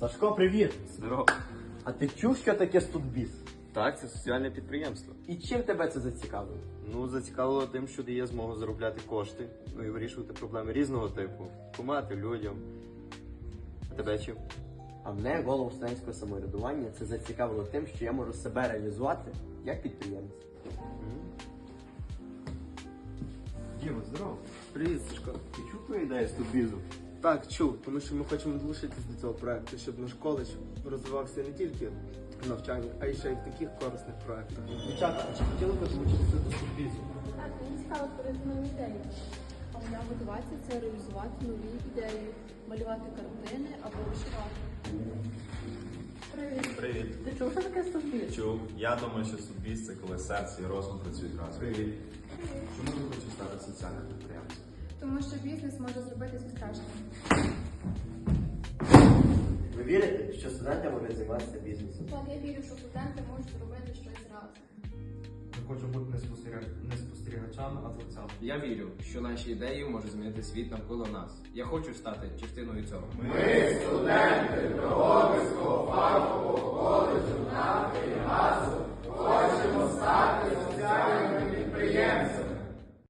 Сашко, привіт! Здорово. А ти чув, що таке студбіз? Так, це соціальне підприємство. І чим тебе це зацікавило? Ну, зацікавило тим, що дає змогу заробляти кошти, ну і вирішувати проблеми різного типу, допомагати людям. А тебе чим? А мене голову студентського самоврядування це зацікавило тим, що я можу себе реалізувати як підприємець. Діма, здорово. Привіт, Сашко. Ти чув твою ідею з студбізу? Так, чув, тому що ми хочемо долучитись до цього проекту, щоб наш коледж розвивався не тільки в навчанні, а й ще й в таких корисних проектах. Дівчата, а чи хотіли б долучитися до студбізу? Так, мені цікаво створити нові ідеї. А моя мотивація це реалізувати нові ідеї, малювати картини або вишивати. Привіт. Ти чув, що таке студбіз? Чув. Я думаю, що субвіз це коли серце і розум працюють разом. Привіт. Чому ти хочеш стати соціальним підприємцем? Тому що бізнес може зробити світ кращим. Ви вірите, що студенти можуть займатися бізнесом? Так, я вірю, що студенти можуть зробити щось разом. Я хочу бути не, спостеріга- не спостерігачами, а творцями. Я вірю, що наші ідеї можуть змінити світ навколо нас. Я хочу стати частиною цього. Ми студенти фахового